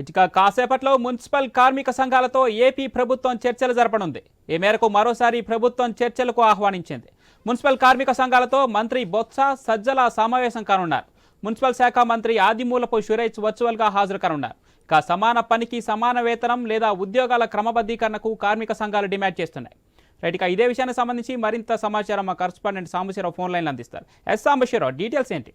ఇక కాసేపట్లో మున్సిపల్ కార్మిక సంఘాలతో ఏపీ ప్రభుత్వం చర్చలు జరపనుంది. ఈ మేరకు మరోసారి ప్రభుత్వం చర్చలకు ఆహ్వానించింది. మున్సిపల్ కార్మిక సంఘాలతో మంత్రి బొత్స సజ్జల సమావేశం కానున్నారు. మున్సిపల్ శాఖ మంత్రి ఆదిమూలపు సురేష్ వర్చువల్గా హాజరు కానున్నారు ఇక సమాన పనికి సమాన వేతనం లేదా ఉద్యోగాల క్రమబద్ధీకరణకు కార్మిక సంఘాలు డిమాండ్ చేస్తున్నాయి. రైట్ ఇక ఇదే విషయానికి సంబంధించి మరింత సమాచారం మా కరస్పాండెంట్ సాంబశివరావు ఫోన్ లైన్లో అందిస్తారు. ఎస్ సాంబశివరావు డీటెయిల్స్ ఏంటి?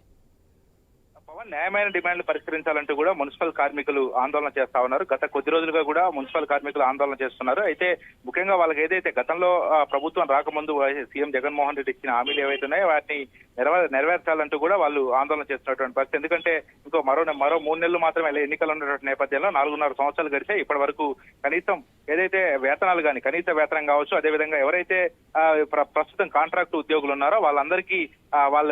న్యాయమైన డిమాండ్లు పరిష్కరించాలంటూ కూడా మున్సిపల్ కార్మికులు ఆందోళన చేస్తా ఉన్నారు. గత కొద్ది రోజులుగా కూడా మున్సిపల్ కార్మికులు ఆందోళన చేస్తున్నారు. అయితే ముఖ్యంగా వాళ్ళకి ఏదైతే గతంలో ఆ, ప్రభుత్వం రాకముందు సీఎం జగన్మోహన్ రెడ్డి ఇచ్చిన హామీలు ఏవైతే ఉన్నాయో వాటిని నెరవే నెరవేర్చాలంటూ కూడా వాళ్ళు ఆందోళన చేస్తున్నటువంటి పరిస్థితి. ఎందుకంటే ఇంకో మరో మరో మూడు నెలలు మాత్రమే ఎన్నికలు ఉన్నటువంటి నేపథ్యంలో నాలుగున్నర సంవత్సరాలు గడిచాయి ఇప్పటి వరకు కనీసం ఏదైతే వేతనాలు కానీ కనీస వేతనం కావచ్చు అదేవిధంగా ఎవరైతే ప్రస్తుతం కాంట్రాక్ట్ ఉద్యోగులు ఉన్నారో వాళ్ళందరికీ వాళ్ళ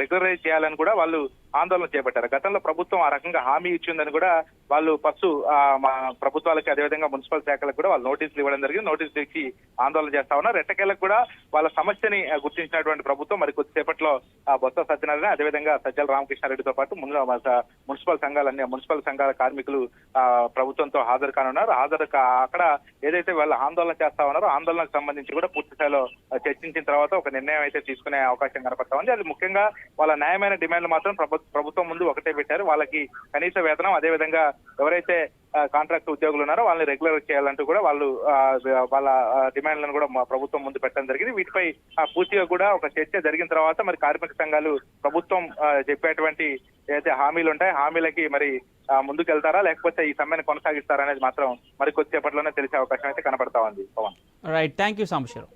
రెగ్యులరైజ్ చేయాలని కూడా వాళ్ళు ఆందోళన చేపట్టారు. గతంలో ప్రభుత్వం ఆ రకంగా హామీ ఇచ్చిందని కూడా వాళ్ళు ఫస్ట్ మా ప్రభుత్వాలకి అదేవిధంగా మున్సిపల్ శాఖలకు కూడా వాళ్ళు నోటీసులు ఇవ్వడం జరిగింది. నోటీసులు ఇచ్చి ఆందోళన చేస్తా ఉన్నారు. రెట్టకేలకు కూడా వాళ్ళ సమస్యని గుర్తించినటువంటి ప్రభుత్వం మరి కొద్దిసేపట్లో ఆ, బొత్స సత్యనారాయణ అదేవిధంగా సజ్జల రామకృష్ణారెడ్డితో పాటు ముందు మున్సిపల్ సంఘాలన్నీ మున్సిపల్ సంఘాల కార్మికులు ఆ, ప్రభుత్వంతో హాజరు కానున్నారు. హాజరు కా- అక్కడ ఏదైతే వాళ్ళు ఆందోళన చేస్తా ఉన్నారో ఆందోళనకు సంబంధించి కూడా పూర్తి స్థాయిలో చర్చించిన తర్వాత ఒక నిర్ణయం అయితే తీసుకునే అవకాశం కనపడతా ఉంది. అది ముఖ్యంగా వాళ్ళ న్యాయమైన డిమాండ్లు మాత్రం ప్రభుత్వం ముందు ఒకటే పెట్టారు. వాళ్ళకి కనీస వేతనం అదేవిధంగా ఎవరైతే కాంట్రాక్ట్ ఉద్యోగులు ఉన్నారో వాళ్ళని రెగ్యులర్ చేయాలంటూ కూడా వాళ్ళు వాళ్ళ డిమాండ్లను కూడా మా ప్రభుత్వం ముందు పెట్టడం జరిగింది. వీటిపై ఆ, పూర్తిగా కూడా ఒక చర్చ జరిగిన తర్వాత మరి కార్మిక సంఘాలు ప్రభుత్వం చెప్పేటువంటి ఏదైతే హామీలు ఉంటాయి హామీలకి మరి ముందుకెళ్తారా? ముందుకు వెళ్తారా లేకపోతే ఈ సమ్మెను కొనసాగిస్తారా అనేది మాత్రం మరి కొద్దిసేపట్లోనే తెలిసే అవకాశం అయితే కనపడతా ఉంది. Pawan. Right thank you Sambasivarao